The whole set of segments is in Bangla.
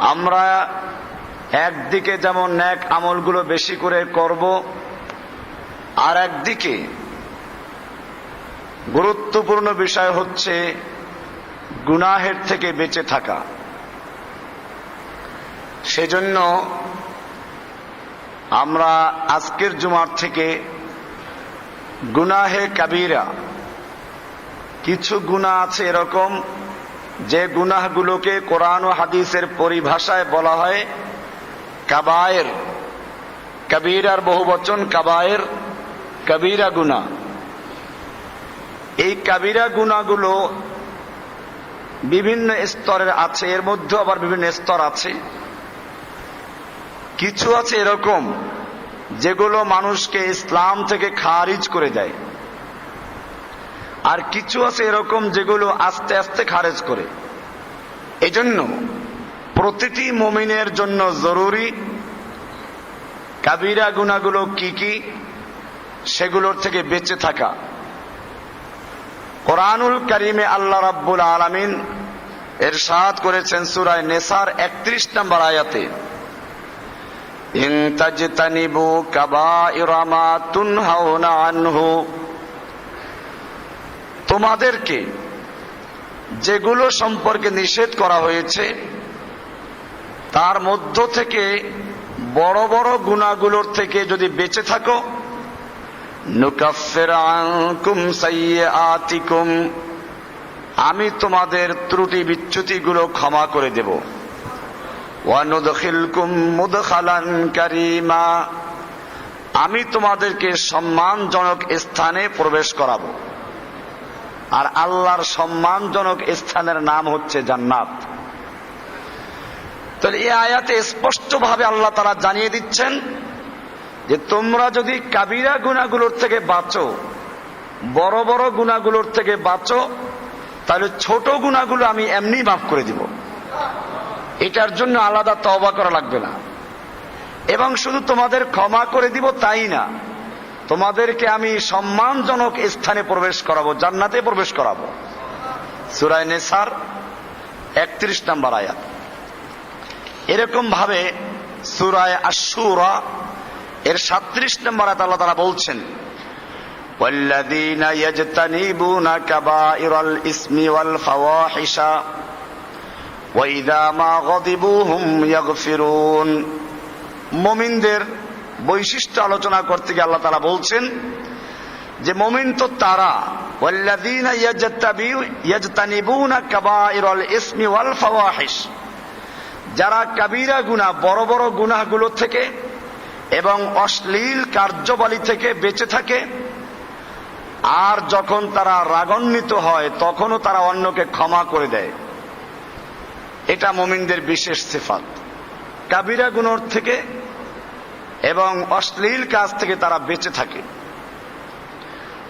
আমরা একদিকে যেমন ন্যাক আমলগুলো বেশি করে করব, আর একদিকে গুরুত্বপূর্ণ বিষয় হচ্ছে গুনাহের থেকে বেঁচে থাকা। সেজন্য আমরা আজকের জুমার থেকে গুনাহে কাবিরা, কিছু গুনাহ আছে এরকম যে গুনাহগুলোকে কোরআন ও হাদিসের পরিভাষায় বলা হয়, কাবায়ের কবিরার বহু বচন কাবায়ের, কবিরা গুনা এই কাবিরা গুনাগুলো বিভিন্ন স্তরের আছে, এর মধ্যে আবার বিভিন্ন স্তর আছে। কিছু আছে এরকম যেগুলো মানুষকে ইসলাম থেকে খারিজ করে দেয়। আর কিছু আছে এরকম যেগুলো আস্তে আস্তে খারেজ করে। এজন্য প্রতিটি মমিনের জন্য জরুরি কাবিরা গুনাগুলো কি কি সেগুলোর থেকে বেঁচে থাকা। কোরআনুল করিমে আল্লাহ রাব্বুল আলামিন এরশাদ করেছেন সুরায় নেসার একত্রিশ নম্বর আয়াতে। ইন তাজতানিবু কাবাইরা মা তুনহাউনা আনহু তোমাদেরকে যেগুলো সম্পর্কে নিষেধ করা হয়েছে, তার মধ্য থেকে বড় বড় গুণাগুলোর থেকে যদি বেঁচে থাকো আমি তোমাদের ত্রুটি বিচ্যুতিগুলো ক্ষমা করে দেব। কারিমা, আমি তোমাদেরকে সম্মানজনক স্থানে প্রবেশ করাবো। আর আল্লাহর সম্মানজনক স্থানের নাম হচ্ছে জান্নাত। তাহলে এই আয়াতে স্পষ্টভাবে আল্লাহ তারা জানিয়ে দিচ্ছেন যে তোমরা যদি কাবিরা গুণাগুলোর থেকে বাঁচো, বড় বড় গুণাগুলোর থেকে বাঁচো, তাহলে ছোট গুণাগুলো আমি এমনি মাফ করে দিব। এটার জন্য আলাদা তওবা করা লাগবে না। এবং শুধু তোমাদের ক্ষমা করে দিব তাই না। তোমাদেরকে আমি সম্মানজনক স্থানে প্রবেশ করাবো জান্নাতে প্রবেশ করাবো সুরায় নেসার একত্রিশ নম্বর আয়াত এরকম ভাবে সুরায় আশুরা এর সাত্রিশ নম্বর আয়াত আল্লাহ তারা বলছেন والذين يجتنبون كبائر الإثم والفواحش وإذا ما غضبوا هم يغفرون মুমিনদের বৈশিষ্ট্য আলোচনা করতে গিয়ে আল্লাহ তারা বলছেন যে মমিন তো তারা যারা কাবিরা গুনাহ, বড় বড় গুনাহগুলো থেকে এবং অশ্লীল কার্যবলী থেকে বেঁচে থাকে, আর যখন তারা রাগান্বিত হয়, তখনও তারা অন্যকে ক্ষমা করে দেয়। এটা মমিনদের বিশেষ সিফাত। কাবিরা গুণর থেকে এবং অশ্লীল কাজ থেকে তারা বেঁচে থাকে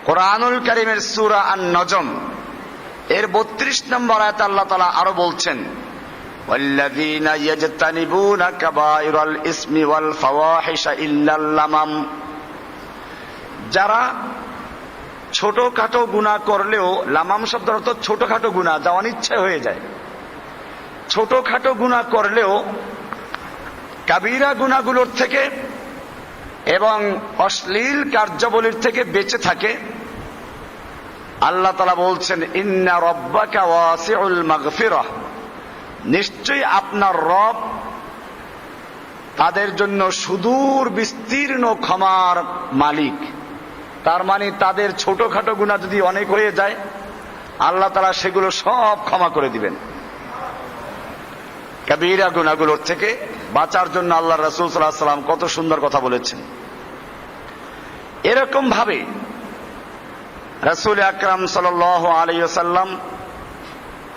কোরআনুল করিমের সুরা আর নজম এর বত্রিশ নম্বর আয়াত আল্লাহ তালা আরো বলছেন والذين يجتنبون كبائر الاسم والفواحش إلا اللمم যারা ছোটখাটো গুণা করলেও লামাম শব্দের অর্থ ছোটখাটো গুণা যা অনিচ্ছে হয়ে যায় ছোটখাটো গুণা করলেও কাবিরা গুণাগুলোর থেকে এবং অশ্লীল কার্যাবলীর থেকে বেঁচে থাকে। আল্লাহ তালা বলছেন, ইন্না রব্বাকা ওয়াসিউল মাগফিরাহ। নিশ্চয়ই আপনার রব তাদের জন্য সুদূর, বিস্তীর্ণ ক্ষমার মালিক। তার মানে তাদের ছোটখাটো গুণা যদি অনেক হয়ে যায়, আল্লাহ তারা সেগুলো সব ক্ষমা করে দিবেন। কবিরা গুণাগুলোর থেকে বাঁচার জন্য আল্লাহ রসুল সাল্লাহ সাল্লাম কত সুন্দর কথা বলেছেন। এরকম ভাবে রসুল আকরাম সাল আলাইসাল্লাম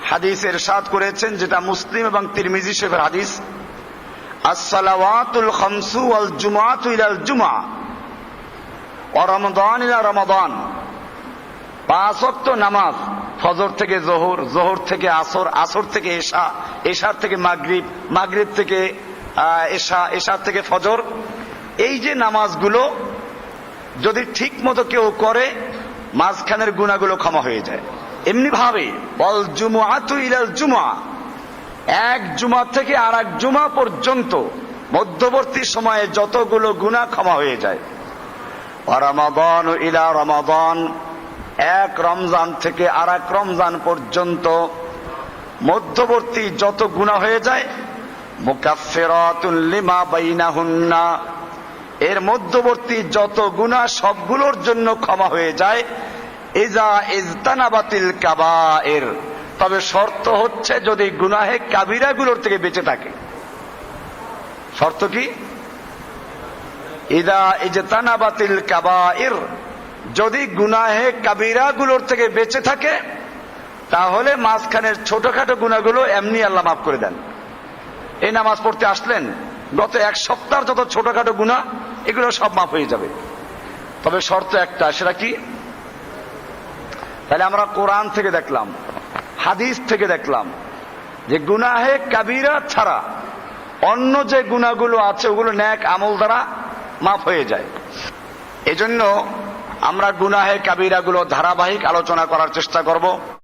হাদিসের সাদ করেছেন, যেটা মুসলিম এবং তিরমিজি শেফের হাদিস, আসসালাওয়াতুল খামসু আল জুমাতু ইলাল জুমা ও ইলা রমাদান পাঁচ ওয়াক্ত নামাজ, ফজর থেকে জোহর জোহর থেকে আসর আসর থেকে এশা, এশার থেকে মাগরিব মাগরিব থেকে এশা, এশার থেকে ফজর। এই যে নামাজগুলো যদি ঠিক মতো কেউ করে, মাঝখানের গুণাগুলো ক্ষমা হয়ে যায়। এমনি ভাবে অল জুমুআতু ইলাল জুমা এক জুমা থেকে আর এক জুমা পর্যন্ত মধ্যবর্তী সময়ে যতগুলো গুণা ক্ষমা হয়ে যায়। রমাদন ইলা রমাদন। এক রমজান থেকে আর এক রমজান পর্যন্ত মধ্যবর্তী যত গুণা হয়ে যায় লিমা বাইনাহুন্না। এর মধ্যবর্তী যত গুণা সবগুলোর জন্য ক্ষমা হয়ে যায়। ইজা ইজতানাবাতিল কাবায়ের তবে শর্ত হচ্ছে যদি গুনাহে কাবিরাগুলোর থেকে বেঁচে থাকে। শর্ত কি? ইদা ইজতানাবাতিল কাবায়ের যদি গুনাহে কাবিরাগুলোর থেকে বেঁচে থাকে, তাহলে মাঝখানের ছোটখাটো গুণাগুলো এমনি আল্লাহ মাফ করে দেন। এই নামাজ পড়তে আসলেন, গত এক সপ্তাহ যত ছোটখাটো গুণা এগুলো সব মাফ হয়ে যাবে। তবে শর্ত একটা, সেটা কি? তাহলে আমরা কোরআন থেকে দেখলাম, হাদিস থেকে দেখলাম, যে গুনাহে কাবিরা ছাড়া অন্য যে গুণাগুলো আছে, ওগুলো ন্যাক আমল দ্বারা মাফ হয়ে যায়। এজন্য আমরা গুনাহে কাবিরাগুলো ধারাবাহিক আলোচনা করার চেষ্টা করব।